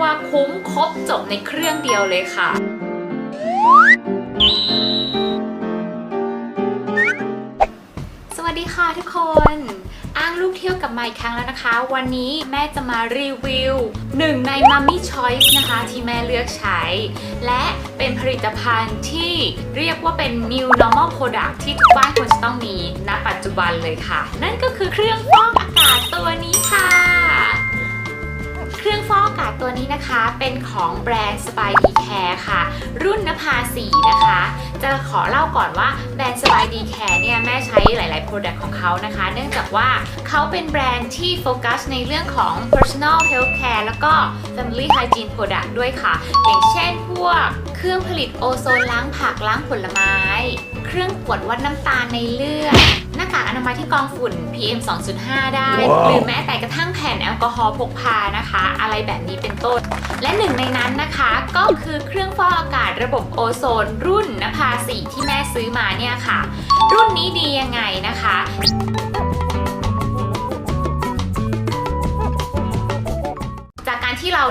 ว่าคุ้มครบจบในเครื่องเดียวเลยค่ะ สวัสดีค่ะทุกคนอ้างลูกเที่ยวกับมาอีกครั้งแล้วนะคะ วันนี้แม่จะมารีวิวหนึ่งใน Mummy Choice นะคะ ที่แม่เลือกใช้ และเป็นผลิตภัณฑ์ที่เรียกว่าเป็น New Normal Product ที่ทุกบ้านควรจะต้องมีณปัจจุบันเลยค่ะ นั่นก็คือเครื่องฟอกอากาศตัวนี้ค่ะ ตัวนี้นะคะเป็นของแบรนด์ Spy D Care ค่ะ รุ่นนภาสีนะคะ จะขอเล่าก่อนว่าแบรนด์ Spy D Care เนี่ยแม่ใช้หลายๆ Product ของเขานะคะ เนื่องจากว่าเขาเป็นแบรนด์ที่โฟกัสในเรื่องของ personal health care แล้วก็ family hygiene product ด้วยค่ะ อย่างเช่นพวกเครื่องผลิตโอโซนล้างผักล้างผลไม้ เครื่องตรวจวัดน้ำตาลในเลือด อนามัยที่กรองฝุ่น PM 2.5 ได้ว้าวหรือแม้แต่กระทั่งแผ่นแอลกอฮอล์พกพานะคะ อะไรแบบนี้เป็นต้น และหนึ่งในนั้นนะคะก็คือเครื่องฟอกอากาศระบบโอโซน รุ่นนภาสีที่แม่ซื้อมาเนี่ยค่ะ รุ่นนี้ดียังไงนะคะ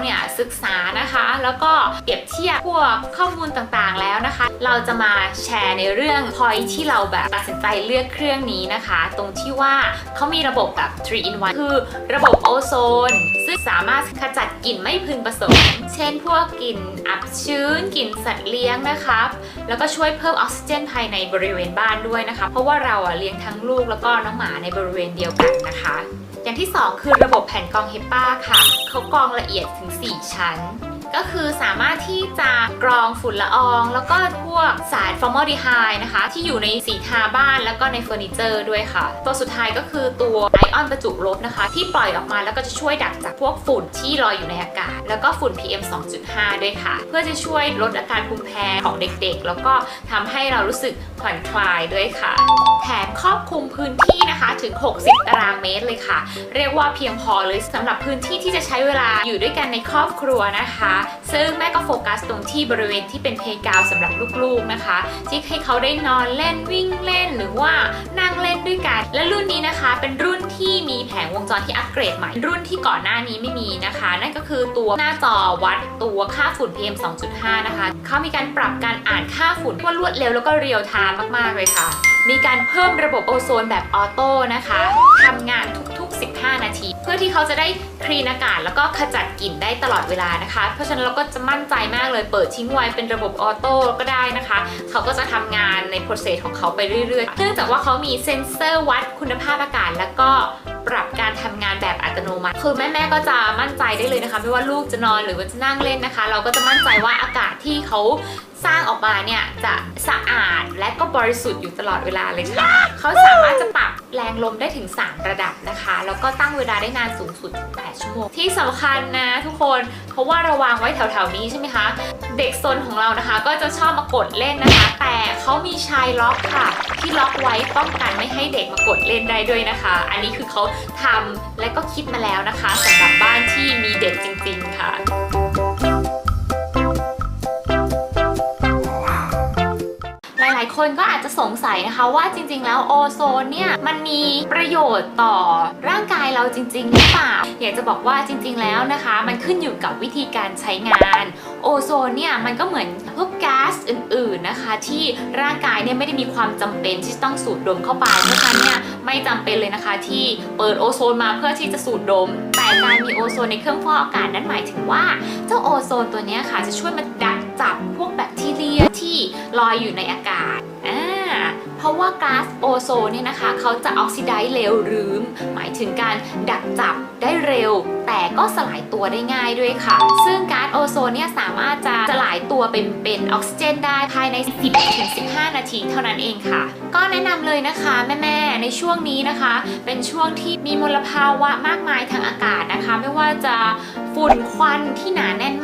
เนี่ยศึกษานะคะ แล้วก็เปรียบเทียบพวกข้อมูลต่างๆแล้วนะคะ เราจะมาแชร์ในเรื่อง point ที่เราแบบตัดสินใจเลือกเครื่องนี้นะคะ ตรงที่ว่าเขามีระบบแบบ3 in 1คือระบบโอโซน ซึ่งสามารถขจัดกลิ่นไม่พึงประสงค์ เช่น พวกกลิ่นอับชื้นกลิ่นสัตว์เลี้ยงนะคะแล้วก็ช่วยเพิ่มออกซิเจนภายในบริเวณบ้านด้วยนะคะ เพราะว่าเราอะเลี้ยงทั้งลูกแล้วก็น้องหมาในบริเวณเดียวกันนะคะ อย่างที่ 2 คือระบบแผ่นกรองเฮปาค่ะเขากรองละเอียดถึง 4 ชั้น ก็คือสามารถที่จะกรองฝุ่นละออง แล้วก็พว กสารฟอร์มอลดีไฮด์นะคะ ที่อยู่ในสีทาบ้านแล้วก็ในเฟอร์นิเจอร์ด้วยค่ะ ตัวสุดท้ายก็คือตัวไอออนประจุลบนะคะ ที่ปล่อยออกมาแล้วก็จะช่วยดักจับพวกฝุ่นที่ลอยอยู่ในอากาศ แล้วก็ฝุ่น PM 2.5 ด้วยค่ะ เพื่อจะช่วยลดอาการภูมิแพ้ของเด็กๆ แล้วก็ทำให้เรารู้สึกผ่อนคลายด้วยค่ะ แถมครอบคลุมพื้นที่นะคะถึง 60 ตารางเมตรเลยค่ะ เรียกว่าเพียงพอเลยสำหรับพื้นที่ที่จะใช้เวลาอยู่ด้วยกันในครอบครัวนะคะ ซึ่งแม่ก็โฟกัสตรงที่บริเวณที่เป็นเพกาวสำหรับลูกๆนะคะที่ให้เขาได้นอนเล่นวิ่งเล่นหรือว่านั่งเล่นด้วยกัน และรุ่นนี้นะคะ เป็นรุ่นที่มีแผงวงจรที่อัปเกรดใหม่ รุ่นที่ก่อนหน้านี้ไม่มีนะคะ นั่นก็คือตัวหน้าจอวัดตัวค่าฝุ่น PM 2.5 นะคะเขามีการปรับการอ่านค่าฝุ่นว่ารวดเร็วแล้วก็เรียลไทม์มากๆเลยค่ะ มีการเพิ่มระบบโอโซนแบบออโต้นะคะทำงานทุกๆ 15 นาที เพื่อที่เขาจะได้คลีนอากาศแล้วก็ขจัดกลิ่นได้ตลอดเวลานะคะ เพราะฉะนั้นเราก็จะมั่นใจมากเลยเปิดทิ้งไว้เป็นระบบออโต้ก็ได้นะคะ เขาก็จะทำงานในโปรเซสของเขาไปเรื่อยๆ เนื่องจากว่าเขามีเซ็นเซอร์วัดคุณภาพอากาศแล้วก็ปรับการทำงานแบบอัตโนมัติ คือแม่ๆก็จะมั่นใจได้เลยนะคะ ไม่ว่าลูกจะนอนหรือว่าจะนั่งเล่นนะคะ เราก็จะมั่นใจว่าอากาศที่เขาสร้างออกมาเนี่ยจะสะอาดและก็บริสุทธิ์อยู่ตลอดเวลาเลยค่ะ เขาสามารถจะปรับแรงลมได้ถึง 3 ระดับนะคะ แล้วก็ตั้งเวลาได้นานสูงสุด 8 ชั่วโมง ที่สำคัญนะทุกคน เพราะว่าเราวางไว้แถวๆนี้ใช่ไหมคะ เด็กซนของเรานะคะ ก็จะชอบมากดเล่นนะคะ แต่เขามีชายล็อกค่ะ ที่ล็อกไว้ป้องกันไม่ให้เด็กมากดเล่นได้ด้วยนะคะ อันนี้คือเขาทำและก็คิดมาแล้วนะคะสำหรับบ้านที่มีเด็กจริง ๆ ค่ะ คนก็อาจจะสงสัยนะคะว่าจริง ๆ แล้วโอโซนเนี่ยมันมีประโยชน์ต่อร่างกายเราจริงๆหรือเปล่าอยากจะบอกว่าจริง ๆ แล้วนะคะ มันขึ้นอยู่กับวิธีการใช้งานโอโซนเนี่ยมันก็เหมือนพวกก๊าซอื่น ๆนะคะ ที่ร่างกายเนี่ยไม่ได้มีความจำเป็นที่ต้องสูดดมเข้าไปเพราะฉะนั้นเนี่ยไม่จำเป็นเลยนะคะ ที่เปิดโอโซนมาเพื่อที่จะสูดดม แต่การมีโอโซนในเครื่องฟอกอากาศนั้นหมายถึงว่าเจ้าโอโซนตัวนี้ค่ะจะช่วยมาดักจับพวกแบค ลอยอยู่ในอากาศอ่าเพราะว่าก๊าซโอโซนเนี่ยนะคะเขาจะออกซิไดซ์เร็วรือหมายถึงการดักจับได้เร็ว แต่ก็สลายตัวได้ง่ายด้วยค่ะ ซึ่งก๊าซโอโซนเนี่ยสามารถจะสลายตัวเป็นเป็นออกซิเจนได้ภายใน 10-15 นาทีเท่านั้นเองค่ะ ก็แนะนำเลยนะคะแม่ๆในช่วงนี้นะคะ เป็นช่วงที่มีมลภาวะมากมายทางอากาศนะคะ ไม่ว่าจะฝุ่นควันที่หนาแน่น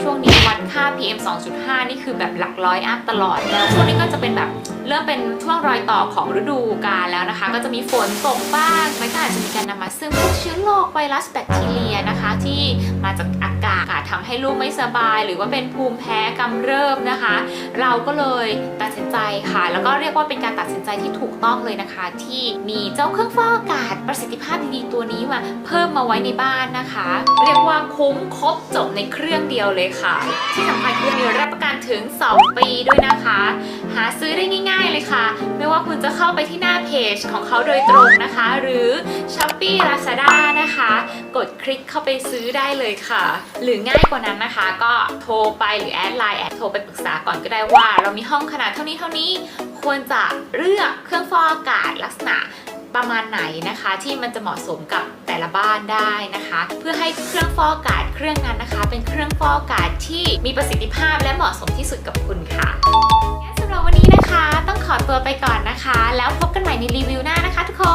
ช่วงนี้วัดค่า PM 2.5 นี่คือแบบหลักร้อยอัพตลอดแล้วช่วงนี้ก็จะเป็นแบบเริ่มเป็นช่วงรอยต่อของฤดูกาลแล้วนะคะ ก็จะมีฝนตกบ้างมันก็อาจจะมีการนำมาซึ่งพวกเชื้อโรคไวรัสแบคทีเรียนะคะ ที่มาจากอากาศทำให้ลูกไม่สบาย หรือว่าเป็นภูมิแพ้กำเริบนะคะ เราก็เลยตัดสินใจค่ะ แล้วก็เรียกว่าเป็นการตัดสินใจที่ถูกต้องเลยนะคะ ที่มีเจ้าเครื่องฟอกอากาศประสิทธิภาพดีๆตัวนี้มาเพิ่มมาไว้ในบ้านนะคะ เรียกว่าคุ้มครบจบในเครื่องเดียวเลยค่ะ ที่สำคัญคือมีรับประกันถึง 2 ปีด้วยนะคะ คะ ไม่ว่าคุณจะเข้าไปที่หน้าเพจของเขาโดยตรงนะคะ หรือ s h o p e e Lazada นะคะ กดคลิกเข้าไปซื้อได้เลยค่ะ หรือง่ายกว่านั้นนะคะ ก็โทรไปหรือแอดไลน์แอดโทรไปปรึกษาก่อนก็ได้ว่า เรามีห้องขนาดเท่านี้เท่านี้ ควรจะเลือกเครื่องฟอกอากาศลักษณะประมาณไหนนะคะที่มันจะเหมาะสมกับแต่ละบ้านได้นะคะ เพื่อให้เครื่องฟอกอากาศเครื่องนั้นนะคะ เป็นเครื่องฟอกอากาศที่มีประสิทธิภาพและเหมาะสมที่สุดกับคุณค่ะงั้นสำหรับวันนี้นะคะ ขอตัวไปก่อนนะคะ แล้วพบกันใหม่ในรีวิวหน้านะคะทุกคน